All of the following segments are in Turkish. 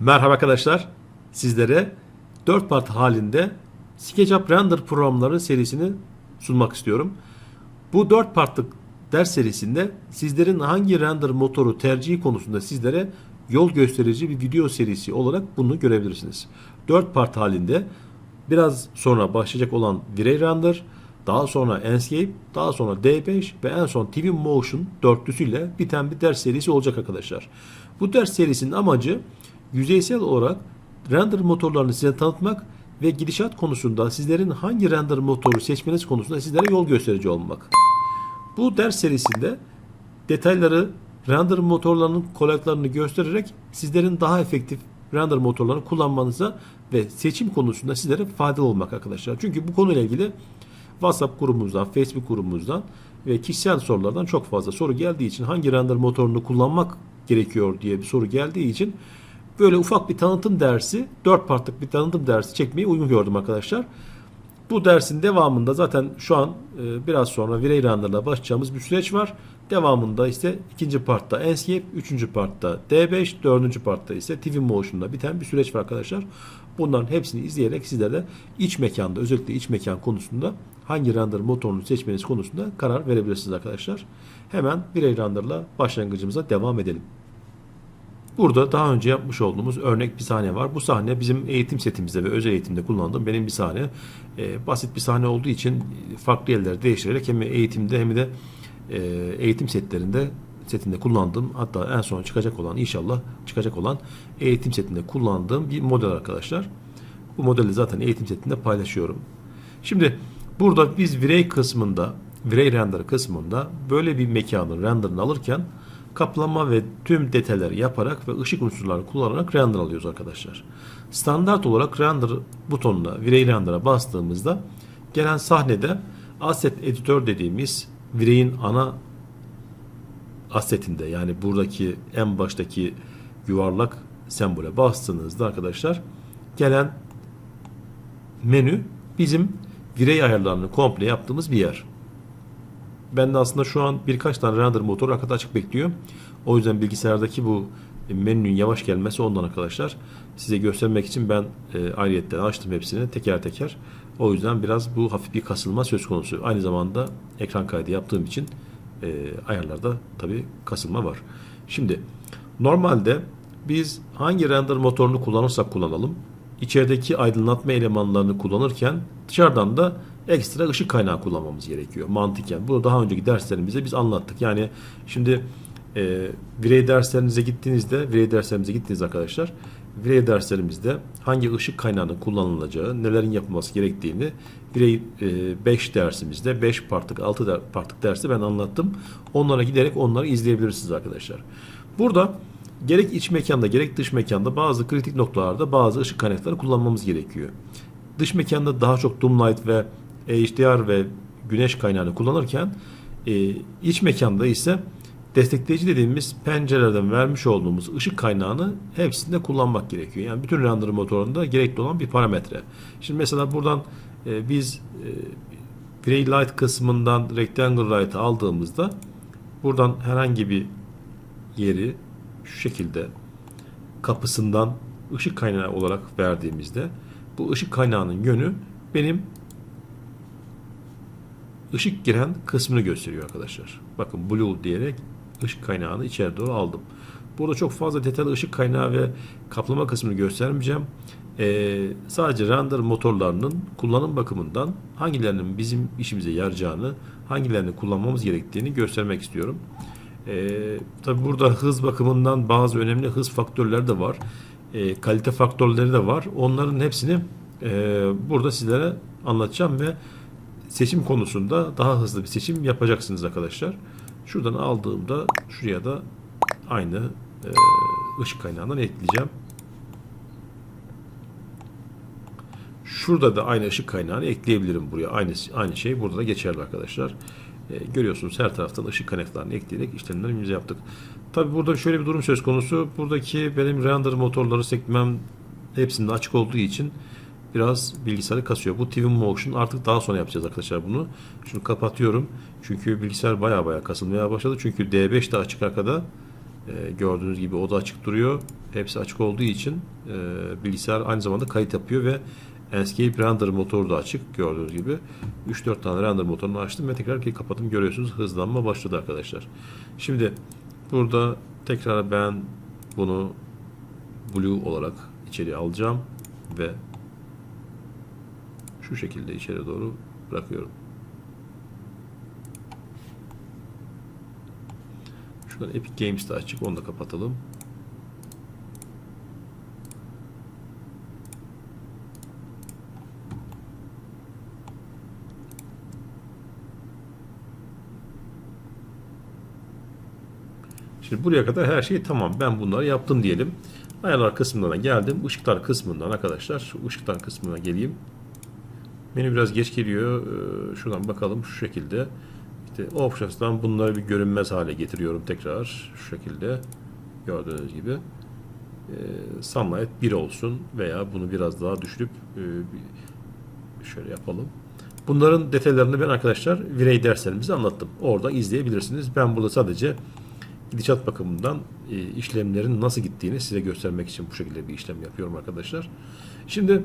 Merhaba arkadaşlar. Sizlere 4 part halinde SketchUp Render programları serisini sunmak istiyorum. Bu 4 partlık ders serisinde sizlerin hangi render motoru tercihi konusunda sizlere yol gösterici bir video serisi olarak bunu görebilirsiniz. 4 part halinde biraz sonra başlayacak olan V-Ray Render, daha sonra Enscape, daha sonra D5 ve en son TV Motion dörtlüsüyle biten bir ders serisi olacak arkadaşlar. Bu ders serisinin amacı yüzeysel olarak render motorlarını size tanıtmak ve gidişat konusunda sizlerin hangi render motoru seçmeniz konusunda sizlere yol gösterici olmak. Bu ders serisinde detayları render motorlarının kolaylıklarını göstererek sizlerin daha efektif render motorlarını kullanmanıza ve seçim konusunda sizlere faydalı olmak arkadaşlar. Çünkü bu konuyla ilgili WhatsApp grubumuzdan, Facebook grubumuzdan ve kişisel sorulardan çok fazla soru geldiği için hangi render motorunu kullanmak gerekiyor diye bir soru geldiği için böyle ufak bir tanıtım dersi, 4 partlık bir tanıtım dersi çekmeyi uygun gördüm arkadaşlar. Bu dersin devamında zaten şu an e, biraz sonra Virey Render'la başlayacağımız bir süreç var. Devamında ise ikinci partta Enscape, üçüncü partta D5, dördüncü partta ise TV Motion'da biten bir süreç var arkadaşlar. Bunların hepsini izleyerek sizlerle iç mekanda özellikle iç mekan konusunda hangi render motorunu seçmeniz konusunda karar verebilirsiniz arkadaşlar. Hemen Virey Render'la başlangıcımıza devam edelim. Burada daha önce yapmış olduğumuz örnek bir sahne var. Bu sahne bizim eğitim setimizde ve özel eğitimde kullandığım benim bir sahne. Ee, basit bir sahne olduğu için farklı yerler değiştirerek hem eğitimde hem de e, eğitim setlerinde setinde kullandığım hatta en son çıkacak olan inşallah çıkacak olan eğitim setinde kullandığım bir model arkadaşlar. Bu modeli zaten eğitim setinde paylaşıyorum. Şimdi burada biz virey kısmında virey render kısmında böyle bir mekanın renderını alırken kaplama ve tüm detayları yaparak ve ışık unsurlarını kullanarak render alıyoruz arkadaşlar. Standart olarak render butonuna, Virey Render'a bastığımızda gelen sahnede asset editör dediğimiz Virey'in ana assetinde yani buradaki en baştaki yuvarlak sembole bastığınızda arkadaşlar gelen menü bizim Virey ayarlarını komple yaptığımız bir yer. Ben de aslında şu an birkaç tane render motoru arkada açık bekliyor. O yüzden bilgisayardaki bu menünün yavaş gelmesi ondan arkadaşlar. Size göstermek için ben e, ayrıyetten açtım hepsini teker teker. O yüzden biraz bu hafif bir kasılma söz konusu. Aynı zamanda ekran kaydı yaptığım için e, ayarlarda tabi kasılma var. Şimdi normalde biz hangi render motorunu kullanırsak kullanalım içerideki aydınlatma elemanlarını kullanırken dışarıdan da ekstra ışık kaynağı kullanmamız gerekiyor mantıken. Bunu daha önceki derslerimizde biz anlattık. Yani şimdi e, virey derslerinize gittiğinizde, virey derslerimize gittiğiniz arkadaşlar, virey derslerimizde hangi ışık kaynağının kullanılacağı, nelerin yapılması gerektiğini virey 5 e, dersimizde, 5 partlık, 6 der, partlık dersi ben anlattım. Onlara giderek onları izleyebilirsiniz arkadaşlar. Burada gerek iç mekanda gerek dış mekanda bazı kritik noktalarda bazı ışık kaynakları kullanmamız gerekiyor. Dış mekanda daha çok Doomlight ve HDR ve güneş kaynağını kullanırken e, iç mekanda ise destekleyici dediğimiz pencerelerden vermiş olduğumuz ışık kaynağını hepsinde kullanmak gerekiyor. Yani bütün render motorunda gerekli olan bir parametre. Şimdi mesela buradan e, biz e, Gray Light kısmından Rectangle Light'ı aldığımızda buradan herhangi bir yeri şu şekilde kapısından ışık kaynağı olarak verdiğimizde bu ışık kaynağının yönü benim ışık giren kısmını gösteriyor arkadaşlar. Bakın blue diyerek ışık kaynağını içeri doğru aldım. Burada çok fazla detaylı ışık kaynağı ve kaplama kısmını göstermeyeceğim. Ee, sadece render motorlarının kullanım bakımından hangilerinin bizim işimize yarayacağını, hangilerini kullanmamız gerektiğini göstermek istiyorum. Ee, Tabi burada hız bakımından bazı önemli hız faktörleri de var. Ee, kalite faktörleri de var. Onların hepsini e, burada sizlere anlatacağım ve seçim konusunda daha hızlı bir seçim yapacaksınız arkadaşlar. Şuradan aldığımda şuraya da aynı e, ışık kaynağından ekleyeceğim. Şurada da aynı ışık kaynağını ekleyebilirim buraya. Aynı aynı şey burada da geçerli arkadaşlar. E, görüyorsunuz her taraftan ışık kaynaklarını ekleyerek işlemlerimizi yaptık. Tabi burada şöyle bir durum söz konusu. Buradaki benim render motorları sekmem hepsinde açık olduğu için biraz bilgisayarı kasıyor. Bu TV Motion artık daha sonra yapacağız arkadaşlar bunu. Şunu kapatıyorum. Çünkü bilgisayar baya baya kasılmaya başladı. Çünkü D5 de açık arkada. E, gördüğünüz gibi o da açık duruyor. Hepsi açık olduğu için e, bilgisayar aynı zamanda kayıt yapıyor ve Enscape Render motoru da açık gördüğünüz gibi. 3-4 tane render motorunu açtım ve tekrar ki kapattım. Görüyorsunuz hızlanma başladı arkadaşlar. Şimdi burada tekrar ben bunu blue olarak içeri alacağım ve şu şekilde içeri doğru bırakıyorum. Şuradan Epic Games de açık. Onu da kapatalım. Şimdi buraya kadar her şey tamam. Ben bunları yaptım diyelim. Ayarlar kısmına geldim. Işıklar kısmından arkadaşlar. Şu ışıklar kısmına geleyim. Menü biraz geç geliyor. Ee, Şuradan bakalım şu şekilde. İşte Options'tan bunları bir görünmez hale getiriyorum tekrar. Şu şekilde. Gördüğünüz gibi. Ee, Sunlight 1 olsun veya bunu biraz daha düşürüp e, şöyle yapalım. Bunların detaylarını ben arkadaşlar Virey derslerimizde anlattım. Orada izleyebilirsiniz. Ben burada sadece gidişat bakımından e, işlemlerin nasıl gittiğini size göstermek için bu şekilde bir işlem yapıyorum arkadaşlar. Şimdi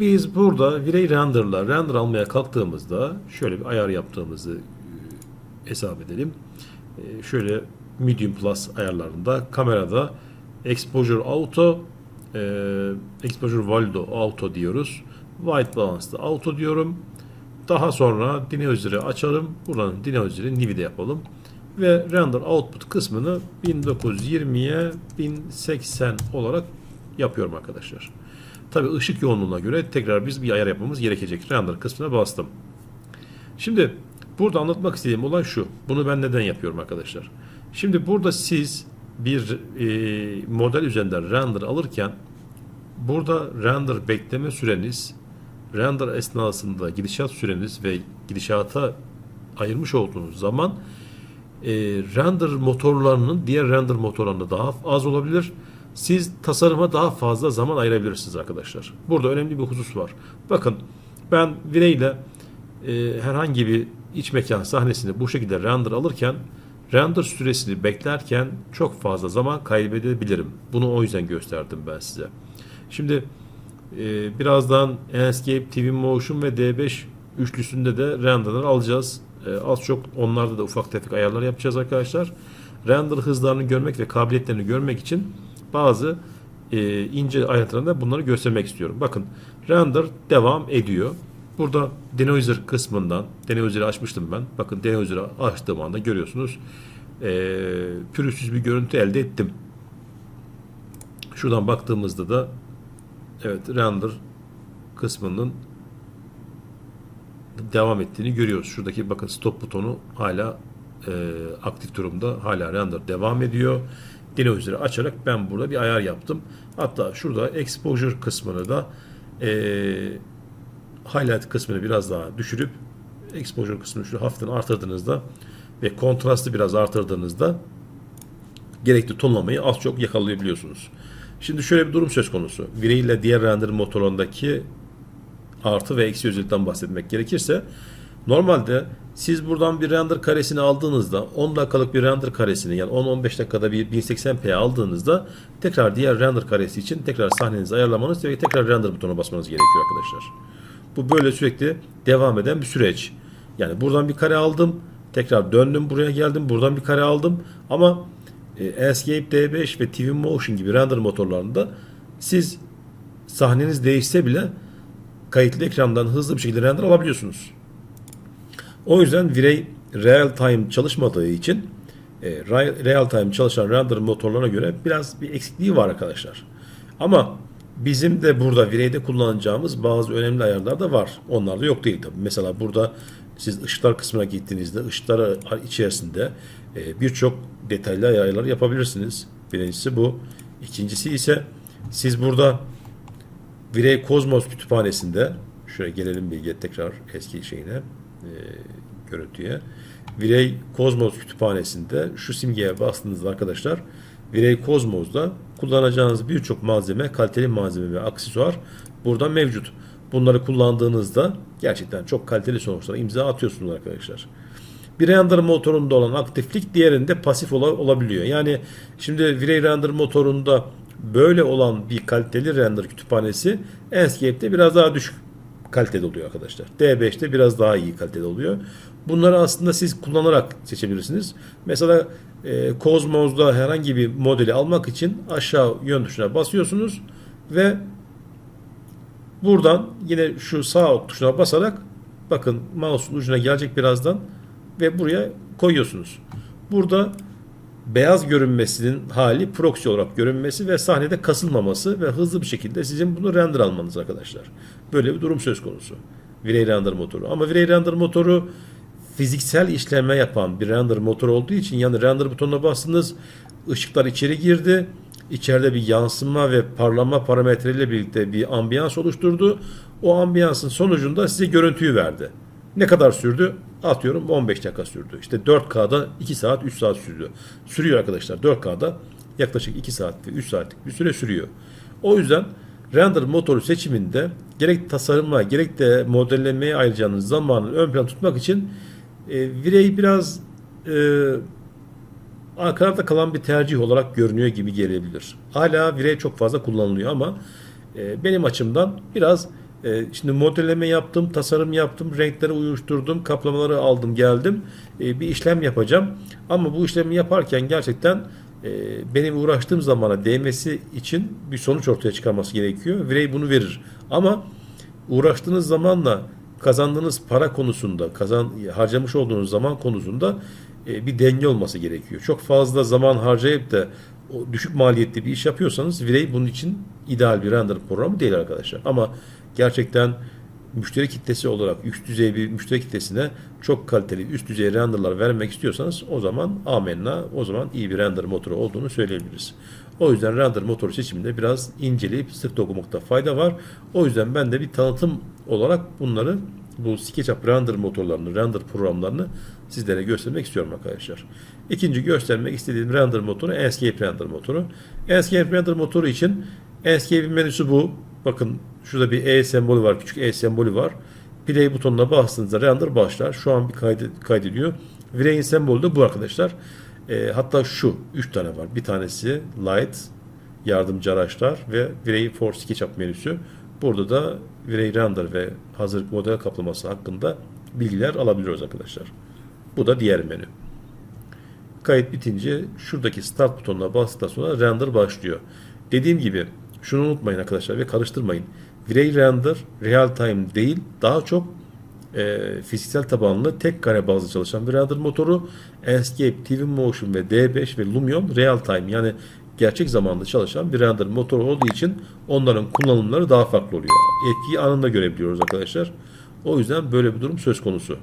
biz burada Virey Render'la render almaya kalktığımızda şöyle bir ayar yaptığımızı e, hesap edelim. E, şöyle Medium Plus ayarlarında kamerada Exposure Auto e, Exposure Value Auto diyoruz. White Balance'da Auto diyorum. Daha sonra Dinosaur'ı açalım. Buradan Dinosaur'ı Nivi'de yapalım. Ve render output kısmını 1920'ye 1080 olarak yapıyorum arkadaşlar. Tabi ışık yoğunluğuna göre tekrar biz bir ayar yapmamız gerekecek. Render kısmına bastım. Şimdi burada anlatmak istediğim olay şu. Bunu ben neden yapıyorum arkadaşlar? Şimdi burada siz bir e, model üzerinden render alırken burada render bekleme süreniz, render esnasında gidişat süreniz ve gidişata ayırmış olduğunuz zaman e, render motorlarının diğer render motorlarında daha az olabilir. Siz tasarıma daha fazla zaman ayırabilirsiniz arkadaşlar. Burada önemli bir husus var. Bakın ben Virey ile e, herhangi bir iç mekan sahnesini bu şekilde render alırken render süresini beklerken çok fazla zaman kaybedebilirim. Bunu o yüzden gösterdim ben size. Şimdi e, birazdan Enscape, TV Motion ve D5 üçlüsünde de renderler alacağız. E, az çok onlarda da ufak tefek ayarlar yapacağız arkadaşlar. Render hızlarını görmek ve kabiliyetlerini görmek için bazı e, ince ayrıntılarında bunları göstermek istiyorum. Bakın render devam ediyor. Burada Denoiser kısmından Denoiser'ı açmıştım ben. Bakın Denoiser'ı açtığım anda görüyorsunuz. E, pürüzsüz bir görüntü elde ettim. Şuradan baktığımızda da evet render kısmının devam ettiğini görüyoruz. Şuradaki bakın stop butonu hala e, aktif durumda. Hala render devam ediyor. Denoiser'ı açarak ben burada bir ayar yaptım. Hatta şurada exposure kısmını da e, highlight kısmını biraz daha düşürüp exposure kısmını şu hafiften artırdığınızda ve kontrastı biraz artırdığınızda gerekli tonlamayı az çok yakalayabiliyorsunuz. Şimdi şöyle bir durum söz konusu. Virey ile diğer render motorlarındaki artı ve eksi özellikten bahsetmek gerekirse normalde siz buradan bir render karesini aldığınızda 10 dakikalık bir render karesini yani 10-15 dakikada bir 1080p aldığınızda tekrar diğer render karesi için tekrar sahnenizi ayarlamanız ve tekrar render butonuna basmanız gerekiyor arkadaşlar. Bu böyle sürekli devam eden bir süreç. Yani buradan bir kare aldım, tekrar döndüm buraya geldim, buradan bir kare aldım ama e, Escape D5 ve TV Motion gibi render motorlarında siz sahneniz değişse bile kayıtlı ekrandan hızlı bir şekilde render alabiliyorsunuz. O yüzden Virey real time çalışmadığı için e, re- real time çalışan render motorlarına göre biraz bir eksikliği var arkadaşlar. Ama bizim de burada Virey'de kullanacağımız bazı önemli ayarlar da var. Onlar da yok değil tabii. Mesela burada siz ışıklar kısmına gittiğinizde ışıklar içerisinde e, birçok detaylı ayarlar yapabilirsiniz. Birincisi bu. İkincisi ise siz burada Virey Cosmos kütüphanesinde şöyle gelelim bilgiye tekrar eski şeyine e, görüntüye. Virey Cosmos kütüphanesinde şu simgeye bastığınızda arkadaşlar Virey Cosmos'da kullanacağınız birçok malzeme, kaliteli malzeme ve aksesuar burada mevcut. Bunları kullandığınızda gerçekten çok kaliteli sonuçlara imza atıyorsunuz arkadaşlar. bir render motorunda olan aktiflik diğerinde pasif ola- olabiliyor. Yani şimdi Virey render motorunda böyle olan bir kaliteli render kütüphanesi Enscape'de biraz daha düşük kalitede oluyor arkadaşlar. D5'te biraz daha iyi kalitede oluyor. Bunları aslında siz kullanarak seçebilirsiniz. Mesela e, Cosmos'da herhangi bir modeli almak için aşağı yön tuşuna basıyorsunuz ve buradan yine şu sağ tuşuna basarak bakın mouse'un ucuna gelecek birazdan ve buraya koyuyorsunuz. Burada beyaz görünmesinin hali proxy olarak görünmesi ve sahnede kasılmaması ve hızlı bir şekilde sizin bunu render almanız arkadaşlar. Böyle bir durum söz konusu. Virey render motoru. Ama Virey render motoru fiziksel işleme yapan bir render motoru olduğu için yani render butonuna bastınız ışıklar içeri girdi. İçeride bir yansıma ve parlama parametreleriyle birlikte bir ambiyans oluşturdu. O ambiyansın sonucunda size görüntüyü verdi. Ne kadar sürdü? Atıyorum 15 dakika sürdü. İşte 4K'da 2 saat 3 saat sürdü. Sürüyor arkadaşlar 4K'da yaklaşık 2 saat ve 3 saatlik bir süre sürüyor. O yüzden render motoru seçiminde gerek tasarıma gerek de modellemeye ayıracağınız zamanı ön plan tutmak için e, Virey biraz e, arkalarda kalan bir tercih olarak görünüyor gibi gelebilir. Hala Virey çok fazla kullanılıyor ama e, benim açımdan biraz e, şimdi modelleme yaptım, tasarım yaptım, renkleri uyuşturdum, kaplamaları aldım, geldim. E, bir işlem yapacağım. Ama bu işlemi yaparken gerçekten e, benim uğraştığım zamana değmesi için bir sonuç ortaya çıkarması gerekiyor. Virey bunu verir. Ama uğraştığınız zamanla kazandığınız para konusunda, kazan harcamış olduğunuz zaman konusunda bir denge olması gerekiyor. Çok fazla zaman harcayıp da düşük maliyetli bir iş yapıyorsanız Virey bunun için ideal bir render programı değil arkadaşlar. Ama gerçekten müşteri kitlesi olarak üst düzey bir müşteri kitlesine çok kaliteli üst düzey renderlar vermek istiyorsanız o zaman amenna o zaman iyi bir render motoru olduğunu söyleyebiliriz. O yüzden render motoru seçiminde biraz inceleyip sık dokumakta fayda var. O yüzden ben de bir tanıtım olarak bunları bu SketchUp render motorlarını, render programlarını sizlere göstermek istiyorum arkadaşlar. İkinci göstermek istediğim render motoru Enscape render motoru. Enscape render motoru için Enscape'in menüsü bu. Bakın şurada bir E sembolü var, küçük E sembolü var. Play butonuna bastığınızda render başlar. Şu an bir kaydı, kaydediyor. Virey'in sembolü de bu arkadaşlar. E, hatta şu 3 tane var. Bir tanesi Light, yardımcı araçlar ve Virey for SketchUp menüsü. Burada da Virey Render ve hazırlık model kaplaması hakkında bilgiler alabiliyoruz arkadaşlar. Bu da diğer menü. Kayıt bitince şuradaki Start butonuna bastıktan sonra render başlıyor. Dediğim gibi şunu unutmayın arkadaşlar ve karıştırmayın. Virey Render real time değil daha çok e, fiziksel tabanlı tek kare bazlı çalışan bir render motoru. Enscape, TV Motion ve D5 ve Lumion real time yani gerçek zamanlı çalışan bir render motoru olduğu için onların kullanımları daha farklı oluyor. Etkiyi anında görebiliyoruz arkadaşlar. O yüzden böyle bir durum söz konusu.